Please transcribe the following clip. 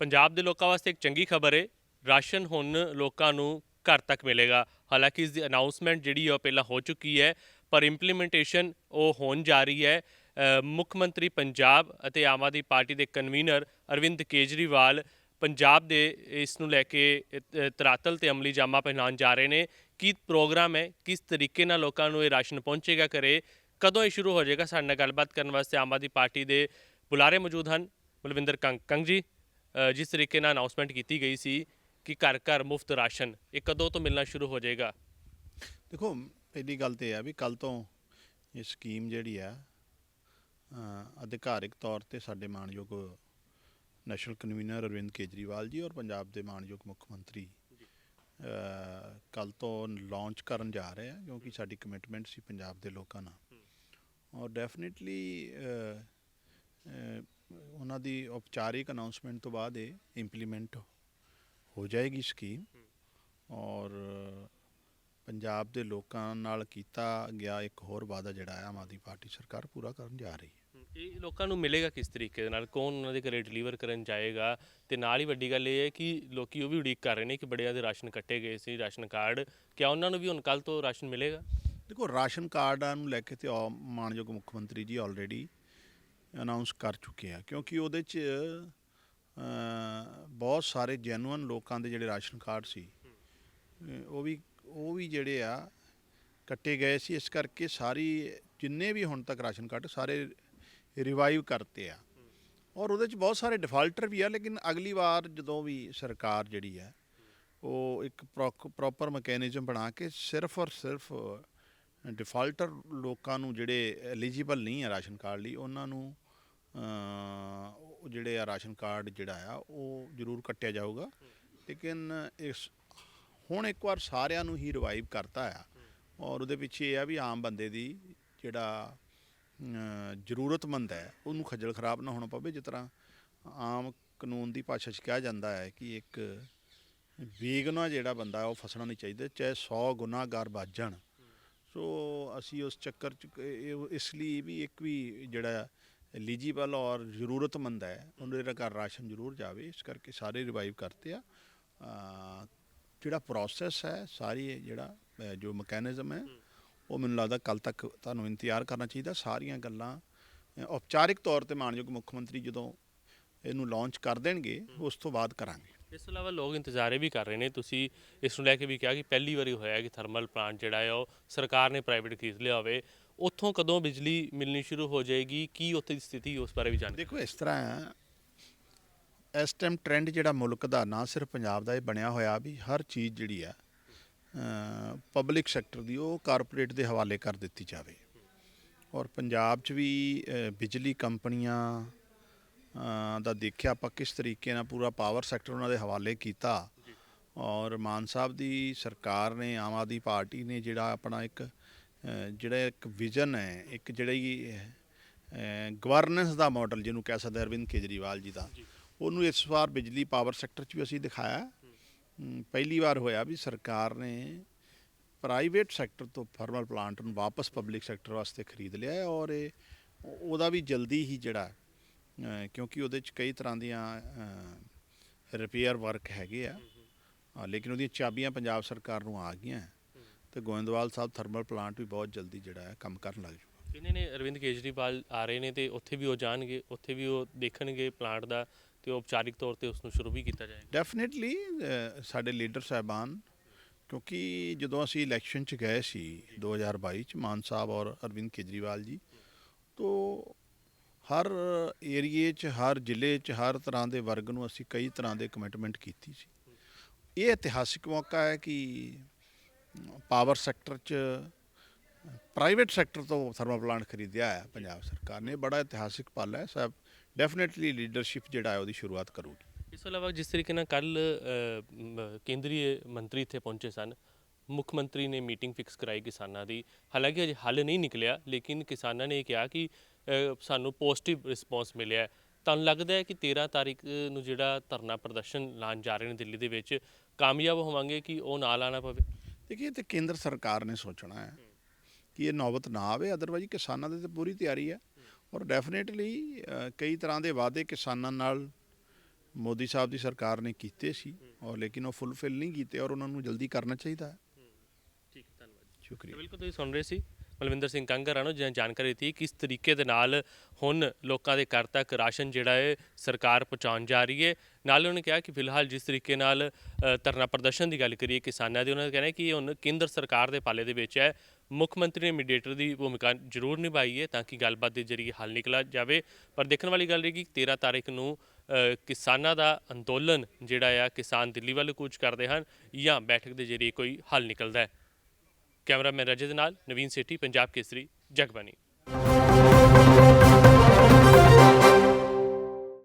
ਪੰਜਾਬ ਦੇ ਲੋਕਾਂ ਵਾਸਤੇ ਇੱਕ ਚੰਗੀ ਖਬਰ ਹੈ ਰਾਸ਼ਨ ਹੁਣ ਲੋਕਾਂ ਨੂੰ ਘਰ ਤੱਕ ਮਿਲੇਗਾ। ਹਾਲਾਂਕਿ ਇਸ ਦੀ ਅਨਾਉਂਸਮੈਂਟ ਜਿਹੜੀ ਹੈ ਉਹ ਪਹਿਲਾਂ ਹੋ ਚੁੱਕੀ ਹੈ, ਪਰ ਇੰਪਲੀਮੈਂਟੇਸ਼ਨ ਉਹ ਹੋਣ ਜਾ ਰਹੀ ਹੈ। ਮੁੱਖ ਮੰਤਰੀ ਪੰਜਾਬ ਅਤੇ ਆਮ ਆਦਮੀ ਪਾਰਟੀ ਦੇ ਕਨਵੀਨਰ ਅਰਵਿੰਦ ਕੇਜਰੀਵਾਲ ਪੰਜਾਬ ਦੇ ਇਸ ਨੂੰ ਲੈ ਕੇ ਤਰਾਤਲ ਤੇ ਅਮਲੀ ਜਾਮਾ ਪਹਿਨਾਉਣ ਜਾ ਰਹੇ ਨੇ। ਕੀ ਪ੍ਰੋਗਰਾਮ ਹੈ, ਕਿਸ ਤਰੀਕੇ ਨਾਲ ਲੋਕਾਂ ਨੂੰ ਇਹ ਰਾਸ਼ਨ ਪਹੁੰਚੇਗਾ ਕਰੇ ਕਦੋਂ ਇਹ ਸ਼ੁਰੂ ਹੋ ਜਾਏਗਾ, ਸਾਡੇ ਨਾਲ ਗੱਲਬਾਤ ਕਰਨ ਵਾਸਤੇ ਆਮ ਆਦਮੀ ਪਾਰਟੀ ਦੇ ਬੁਲਾਰੇ ਮੌਜੂਦ ਹਨ। ਬਲਵਿੰਦਰ ਕੰਗ ਕੰਗ ਜੀ। ਜਿਸ ਤਰੀਕੇ ਨਾਲ ਅਨਾਉਂਸਮੈਂਟ ਕੀਤੀ ਗਈ ਸੀ ਕਿ ਘਰ ਘਰ ਮੁਫਤ ਰਾਸ਼ਨ ਇਹ ਕਦੋਂ ਤੋਂ ਮਿਲਣਾ ਸ਼ੁਰੂ ਹੋ ਜਾਏਗਾ? ਦੇਖੋ ਪਹਿਲੀ ਗੱਲ ਤੇ ਆ ਵੀ ਕੱਲ ਤੋਂ ਇਹ ਸਕੀਮ ਜਿਹੜੀ ਆ ਅਧਿਕਾਰਿਕ ਤੌਰ ਤੇ ਸਾਡੇ ਮਾਨਯੋਗ ਨੈਸ਼ਨਲ ਕਨਵੀਨਰ ਅਰਵਿੰਦ ਕੇਜਰੀਵਾਲ ਜੀ ਔਰ ਪੰਜਾਬ ਦੇ ਮਾਨਯੋਗ ਮੁੱਖ ਮੰਤਰੀ ਕੱਲ ਤੋਂ ਲਾਂਚ ਕਰਨ ਜਾ ਰਹੇ ਆ ਕਿਉਂਕਿ ਸਾਡੀ ਕਮਿਟਮੈਂਟ ਸੀ ਪੰਜਾਬ ਦੇ ਲੋਕਾਂ ਨਾਲ। ਔਰ ਡੈਫੀਨਿਟਲੀ ਉਹਨਾਂ ਦੀ ਔਪਚਾਰਿਕ ਅਨਾਉਂਸਮੈਂਟ ਤੋਂ ਬਾਅਦ ਇਹ ਇੰਪਲੀਮੈਂਟ ਹੋ ਜਾਏਗੀ ਸਕੀਮ ਔਰ ਪੰਜਾਬ ਦੇ ਲੋਕਾਂ ਨਾਲ ਕੀਤਾ ਗਿਆ ਇੱਕ ਹੋਰ ਵਾਅਦਾ ਜਿਹੜਾ ਹੈ ਆਮ ਆਦਮੀ ਪਾਰਟੀ ਸਰਕਾਰ ਪੂਰਾ ਕਰਨ ਜਾ ਰਹੀ ਹੈ। ਇਹ ਲੋਕਾਂ ਨੂੰ ਮਿਲੇਗਾ ਕਿਸ ਤਰੀਕੇ ਦੇ ਨਾਲ? ਕੌਣ ਉਹਨਾਂ ਦੇ ਘਰੇ ਡਿਲੀਵਰ ਕਰਨ ਜਾਏਗਾ? ਤੇ ਨਾਲ ਹੀ ਵੱਡੀ ਗੱਲ ਇਹ ਹੈ ਕਿ ਲੋਕੀ ਉਹ ਵੀ ਉਡੀਕ ਕਰ ਰਹੇ ਨੇ ਕਿ ਬੜਿਆਂ ਦੇ ਰਾਸ਼ਨ ਕੱਟੇ ਗਏ ਸੀ ਰਾਸ਼ਨ ਕਾਰਡ। ਕਿਆ ਉਹਨਾਂ ਨੂੰ ਵੀ ਹੁਣ ਕੱਲ ਤੋਂ ਰਾਸ਼ਨ ਮਿਲੇਗਾ? ਦੇਖੋ ਰਾਸ਼ਨ ਕਾਰਡਾਂ ਨੂੰ ਲੈ ਕੇ ਤੇ ਮਾਣਯੋਗ ਮੁੱਖ ਮੰਤਰੀ ਜੀ ਆਲਰੇਡੀ ਅਨਾਉਂਸ ਕਰ ਚੁੱਕੇ ਆ, ਕਿਉਂਕਿ ਉਹਦੇ ਚ ਬਹੁਤ ਸਾਰੇ ਜੈਨੂਅਨ ਲੋਕਾਂ ਦੇ ਜਿਹੜੇ ਰਾਸ਼ਨ ਕਾਰਡ ਸੀ ਉਹ ਵੀ ਉਹ ਵੀ ਜਿਹੜੇ ਆ, ਕੱਟੇ ਗਏ ਸੀ। ਇਸ ਕਰਕੇ ਸਾਰੀ, ਜਿੰਨੇ ਵੀ ਹੁਣ ਤੱਕ ਰਾਸ਼ਨ ਕਾਰਡ, ਸਾਰੇ ਰਿਵਾਈਵ ਕਰਤੇ ਆ। ਔਰ ਉਹਦੇ ਚ ਬਹੁਤ ਸਾਰੇ ਡਿਫਾਲਟਰ ਵੀ ਆ, ਲੇਕਿਨ ਅਗਲੀ ਵਾਰ ਜਦੋਂ ਵੀ ਸਰਕਾਰ ਜਿਹੜੀ ਹੈ ਉਹ ਇੱਕ ਪ੍ਰੋਪਰ ਮੈਕੈਨਿਜ਼ਮ ਬਣਾ ਕੇ ਸਿਰਫ ਔਰ ਸਿਰਫ ਡਿਫਾਲਟਰ ਲੋਕਾਂ ਨੂੰ ਜਿਹੜੇ ਐਲੀਜੀਬਲ ਨਹੀਂ ਹੈ ਰਾਸ਼ਨ ਕਾਰਡ ਲਈ, ਉਹਨਾਂ ਨੂੰ ਉਹ ਜਿਹੜੇ ਆ ਰਾਸ਼ਨ ਕਾਰਡ ਜਿਹੜਾ ਆ, ਉਹ ਜ਼ਰੂਰ ਕੱਟਿਆ ਜਾਊਗਾ। ਲੇਕਿਨ ਇਸ, ਹੁਣ ਇੱਕ ਵਾਰ ਸਾਰਿਆਂ ਨੂੰ ਹੀ ਰਿਵਾਈਵ ਕਰਤਾ ਆ ਔਰ ਉਹਦੇ ਪਿੱਛੇ ਇਹ ਆ ਵੀ ਆਮ ਬੰਦੇ ਦੀ ਜਿਹੜਾ ਜ਼ਰੂਰਤਮੰਦ ਹੈ, ਉਹਨੂੰ ਖੱਜਲ ਖਰਾਬ ਨਾ ਹੋਣਾ ਪਵੇ, ਜਿਸ ਤਰ੍ਹਾਂ ਆਮ ਕਾਨੂੰਨ ਦੀ ਭਾਸ਼ਾ 'ਚ ਕਿਹਾ ਜਾਂਦਾ ਹੈ ਕਿ ਇੱਕ ਬੇਗੁਨਾਹ ਜਿਹੜਾ ਬੰਦਾ, ਉਹ ਫਸਣਾ ਨਹੀਂ ਚਾਹੀਦਾ, ਚਾਹੇ 100 ਗੁਨਾਹਗਾਰ ਵੱਜ ਜਾਣ। ਸੋ ਅਸੀਂ ਉਸ ਚੱਕਰ 'ਚ ਇਹ ਇਸ ਲਈ ਵੀ ਇੱਕ ਵੀ ਜਿਹੜਾ ਐਲੀਜੀਬਲ ਔਰ ਜ਼ਰੂਰਤਮੰਦ ਹੈ ਉਹਦੇ ਦੇ ਘਰ ਰਾਸ਼ਨ ਜ਼ਰੂਰ ਜਾਵੇ ਇਸ ਕਰਕੇ ਸਾਰੇ ਰਿਵਾਈਵ ਕਰਤੇ ਆ। ਅ, ਜਿਹੜਾ ਪ੍ਰੋਸੈਸ ਹੈ ਸਾਰੀ ਇਹ ਜਿਹੜਾ ਅ, ਜੋ ਮੈਕੈਨਿਜ਼ਮ ਹੈ ਉਹ ਮੈਨੂੰ ਲੱਗਦਾ ਕੱਲ ਤੱਕ ਤੁਹਾਨੂੰ ਇੰਤਜ਼ਾਰ ਕਰਨਾ ਚਾਹੀਦਾ। ਸਾਰੀਆਂ ਗੱਲਾਂ ਅ, ਔਪਚਾਰਿਕ ਤੌਰ ਤੇ ਮਾਨਯੋਗ ਮੁੱਖ ਮੰਤਰੀ ਜਦੋਂ ਇਹਨੂੰ ਲਾਂਚ ਕਰ ਦੇਣਗੇ ਉਸ ਤੋਂ ਬਾਅਦ ਕਰਾਂਗੇ। ਇਸ ਤੋਂ ਇਲਾਵਾ ਲੋਕ ਇੰਤਜ਼ਾਰ ਇਹ ਵੀ ਕਰ ਰਹੇ ਨੇ। ਤੁਸੀਂ ਇਸ ਨੂੰ ਲੈ ਕੇ ਵੀ ਕਿਹਾ ਕਿ ਪਹਿਲੀ ਵਾਰੀ ਹੋਇਆ ਕਿ ਥਰਮਲ ਪਲਾਂਟ ਜਿਹੜਾ ਹੈ ਉਹ ਸਰਕਾਰ ਨੇ ਪ੍ਰਾਈਵੇਟ ਖਰੀਦ ਲਿਆ ਹੋਵੇ। ਉੱਥੋਂ ਕਦੋਂ ਬਿਜਲੀ ਮਿਲਣੀ ਸ਼ੁਰੂ ਹੋ ਜਾਏਗੀ? ਕੀ ਉੱਥੇ ਦੀ ਸਥਿਤੀ ਉਸ ਬਾਰੇ ਵੀ ਜਾਣਦੇ ਦੇਖੋ, ਇਸ ਤਰ੍ਹਾਂ ਇਸ ਟਾਈਮ ਟ੍ਰੈਂਡ ਜਿਹੜਾ ਮੁਲਕ ਦਾ ਨਾ ਸਿਰਫ ਪੰਜਾਬ ਦਾ ਇਹ ਬਣਿਆ ਹੋਇਆ ਵੀ ਹਰ ਚੀਜ਼ ਜਿਹੜੀ ਆ ਪਬਲਿਕ ਸੈਕਟਰ ਦੀ ਉਹ ਕਾਰਪੋਰੇਟ ਦੇ ਹਵਾਲੇ ਕਰ ਦਿੱਤੀ ਜਾਵੇ। ਔਰ ਪੰਜਾਬ 'ਚ ਵੀ ਬਿਜਲੀ ਕੰਪਨੀਆਂ ਦਾ ਦੇਖਿਆ ਆਪਾਂ ਕਿਸ ਤਰੀਕੇ ਨਾਲ ਪੂਰਾ ਪਾਵਰ ਸੈਕਟਰ ਉਹਨਾਂ ਦੇ ਹਵਾਲੇ ਕੀਤਾ। ਔਰ ਮਾਨ ਸਾਹਿਬ ਦੀ ਸਰਕਾਰ ਨੇ ਆਮ ਆਦਮੀ ਪਾਰਟੀ ਨੇ ਜਿਹੜਾ ਆਪਣਾ ਇੱਕ ਜਿਹੜਾ ਇੱਕ ਵਿਜ਼ਨ ਹੈ ਇੱਕ ਜਿਹੜੀ ਗਵਰਨੈਂਸ ਦਾ ਮਾਡਲ ਜਿਹਨੂੰ ਕਹਿ ਸਕਦੇ ਅਰਵਿੰਦ ਕੇਜਰੀਵਾਲ ਜੀ ਦਾ। ਉਹਨੂੰ ਇਸ ਵਾਰ ਬਿਜਲੀ ਪਾਵਰ ਸੈਕਟਰ 'ਚ ਵੀ ਅਸੀਂ ਦਿਖਾਇਆ। ਪਹਿਲੀ ਵਾਰ ਹੋਇਆ ਵੀ ਸਰਕਾਰ ਨੇ ਪ੍ਰਾਈਵੇਟ ਸੈਕਟਰ ਤੋਂ ਥਰਮਲ ਪਲਾਂਟ ਨੂੰ ਵਾਪਸ ਪਬਲਿਕ ਸੈਕਟਰ ਵਾਸਤੇ ਖਰੀਦ ਲਿਆ ਔਰ ਇਹ ਉਹ- ਉਹਦਾ ਵੀ ਜਲਦੀ ਹੀ ਜਿਹੜਾ ਕਿਉਂਕਿ ਉਹਦੇ 'ਚ ਕਈ ਤਰ੍ਹਾਂ ਦੀਆਂ ਰਿਪੇਅਰ ਵਰਕ ਹੈਗੇ ਆ। ਲੇਕਿਨ ਉਹਦੀਆਂ ਚਾਬੀਆਂ ਪੰਜਾਬ ਸਰਕਾਰ ਨੂੰ ਆ ਗਈਆਂ। ਤੇ ਗੋਇੰਦਵਾਲ ਸਾਹਿਬ ਥਰਮਲ ਪਲਾਂਟ ਵੀ ਬਹੁਤ ਜਲਦੀ ਜਿਹੜਾ ਹੈ ਕੰਮ ਕਰਨ ਲੱਗ ਜੂਗਾ ਇਹਨਾਂ ਨੇ ਅਰਵਿੰਦ ਕੇਜਰੀਵਾਲ ਆ ਰਹੇ ਨੇ ਤੇ ਉੱਥੇ ਵੀ ਉਹ ਜਾਣਗੇ ਉੱਥੇ ਵੀ ਉਹ ਦੇਖਣਗੇ ਪਲਾਂਟ ਦਾ ਤੇ ਔਪਚਾਰਿਕ ਤੌਰ ਤੇ ਉਸ ਨੂੰ ਸ਼ੁਰੂ ਵੀ ਕੀਤਾ ਜਾਏਗਾ। ਡੈਫੀਨਿਟਲੀ ਸਾਡੇ ਲੀਡਰ ਸਾਹਿਬਾਨ ਕਿਉਂਕਿ ਜਦੋਂ ਅਸੀਂ ਇਲੈਕਸ਼ਨ 'ਚ ਗਏ ਸੀ 2022 ਚ ਮਾਨ ਸਾਹਿਬ ਔਰ ਅਰਵਿੰਦ ਕੇਜਰੀਵਾਲ ਜੀ ਤੋਂ ਹਰ ਏਰੀਏ 'ਚ, ਹਰ ਜ਼ਿਲ੍ਹੇ 'ਚ, ਹਰ ਤਰ੍ਹਾਂ ਦੇ ਵਰਗ ਨੂੰ ਅਸੀਂ ਕਈ ਤਰ੍ਹਾਂ ਦੇ ਕਮਿਟਮੈਂਟ ਕੀਤੀ ਸੀ। ਇਹ ਇਤਿਹਾਸਿਕ ਮੌਕਾ ਹੈ ਕਿ ਪਾਵਰ ਸੈਕਟਰ 'ਚ ਪ੍ਰਾਈਵੇਟ ਸੈਕਟਰ ਤੋਂ ਥਰਮਲ ਪਲਾਂਟ ਖਰੀਦਿਆ ਹੈ ਪੰਜਾਬ ਸਰਕਾਰ ਨੇ। ਬੜਾ ਇਤਿਹਾਸਿਕ ਪਲ ਹੈ ਸਾਹਿਬ ਡੈਫੀਨਿਟਲੀ ਲੀਡਰਸ਼ਿਪ ਜਿਹੜਾ ਹੈ ਉਹਦੀ ਸ਼ੁਰੂਆਤ ਕਰੂਗੀ। ਇਸ ਤੋਂ ਇਲਾਵਾ ਜਿਸ ਤਰੀਕੇ ਨਾਲ ਕੱਲ ਕੇਂਦਰੀ ਮੰਤਰੀ ਇੱਥੇ ਪਹੁੰਚੇ ਸਨ, ਮੁੱਖ ਮੰਤਰੀ ਨੇ ਮੀਟਿੰਗ ਫਿਕਸ ਕਰਾਈ ਕਿਸਾਨਾਂ ਦੀ। ਹਾਲਾਂਕਿ ਅਜੇ ਹੱਲ ਨਹੀਂ ਨਿਕਲਿਆ, ਲੇਕਿਨ ਕਿਸਾਨਾਂ ਨੇ ਇਹ ਕਿਹਾ ਕਿ ਸਾਨੂੰ ਪੋਜ਼ਿਟਿਵ ਰਿਸਪੌਂਸ ਮਿਲਿਆ। ਤੁਹਾਨੂੰ ਲੱਗਦਾ ਹੈ ਕਿ 13 ਤਾਰੀਖ ਨੂੰ ਜਿਹੜਾ ਧਰਨਾ ਪ੍ਰਦਰਸ਼ਨ ਲਾਉਣ ਜਾ ਰਹੇ ਨੇ ਦਿੱਲੀ ਦੇ ਵਿੱਚ ਕਾਮਯਾਬ ਹੋਵਾਂਗੇ ਕਿ ਉਹ ਨਾ ਲਾਣਾ ਪਵੇ? ਦੇਖਿਏ ਤੇ ਕੇਂਦਰ ਸਰਕਾਰ ਨੇ ਸੋਚਣਾ ਹੈ ਕਿ ਇਹ ਨੌਬਤ ਨਾ ਆਵੇ ਅਦਰਵਾਈਜ਼ ਕਿਸਾਨਾਂ ਦੀ ਤਾਂ ਪੂਰੀ ਤਿਆਰੀ ਹੈ। ਔਰ ਡੈਫੀਨੇਟਲੀ ਕਈ ਤਰ੍ਹਾਂ ਦੇ ਵਾਅਦੇ ਕਿਸਾਨਾਂ ਨਾਲ ਮੋਦੀ ਸਾਹਿਬ ਦੀ ਸਰਕਾਰ ਨੇ ਕੀਤੇ ਸੀ ਔਰ ਲੇਕਿਨ ਉਹ ਫੁੱਲਫਿਲ ਨਹੀਂ ਕੀਤੇ ਔਰ ਉਹਨਾਂ ਨੂੰ ਜਲਦੀ ਕਰਨਾ ਚਾਹੀਦਾ ਹੈ। ਠੀਕ ਧੰਨਵਾਦ ਸ਼ੁਕਰੀਆ। ਬਿਲਕੁਲ ਤੁਸੀਂ ਸੁਣ ਰਹੇ ਸੀ ਮਲਵਿੰਦਰ ਸਿੰਘ ਕੰਗਰਾਂ ਨੂੰ ਜਿਹਨੇ ਜਾਣਕਾਰੀ ਦਿੱਤੀ ਕਿਸ ਤਰੀਕੇ ਦੇ ਨਾਲ ਹੁਣ ਲੋਕਾਂ ਦੇ ਘਰ ਤੱਕ ਰਾਸ਼ਨ ਜਿਹੜਾ ਹੈ ਸਰਕਾਰ ਪਹੁੰਚਾਉਣ ਜਾ ਰਹੀ ਹੈ। ਨਾਲ ਉਹਨੇ ਕਿਹਾ ਕਿ ਫਿਲਹਾਲ ਜਿਸ ਤਰੀਕੇ ਨਾਲ ਧਰਨਾ ਪ੍ਰਦਰਸ਼ਨ ਦੀ ਗੱਲ ਕਰੀਏ ਕਿਸਾਨਾਂ ਦੀ, ਉਹਨਾਂ ਦਾ ਕਹਿਣਾ ਕਿ ਹੁਣ ਕੇਂਦਰ ਸਰਕਾਰ ਦੇ ਪਾਲੇ ਦੇ ਵਿੱਚ ਹੈ। ਮੁੱਖ ਮੰਤਰੀ ਨੇ ਮੀਡੀਏਟਰ ਦੀ ਭੂਮਿਕਾ ਜ਼ਰੂਰ ਨਿਭਾਈ ਹੈ ਤਾਂ ਕਿ ਗੱਲਬਾਤ ਦੇ ਜ਼ਰੀਏ ਹੱਲ ਨਿਕਲਾ ਜਾਵੇ। ਪਰ ਦੇਖਣ ਵਾਲੀ ਗੱਲ ਰਹੀ ਕਿ 13 ਤਾਰੀਖ ਨੂੰ ਕਿਸਾਨਾਂ ਦਾ ਅੰਦੋਲਨ ਜਿਹੜਾ ਆ, ਕਿਸਾਨ ਦਿੱਲੀ ਵੱਲ ਕੂਚ ਕਰਦੇ ਹਨ ਜਾਂ ਬੈਠਕ ਦੇ ਜ਼ਰੀਏ ਕੋਈ ਹੱਲ ਨਿਕਲਦਾ ਹੈ। ਕੈਮਰਾਮੈਨ ਰਜੇ ਦੇ ਨਾਲ ਨਵੀਨ ਸੇਠੀ ਪੰਜਾਬ ਕੇਸਰੀ ਜਗਬਾਨੀ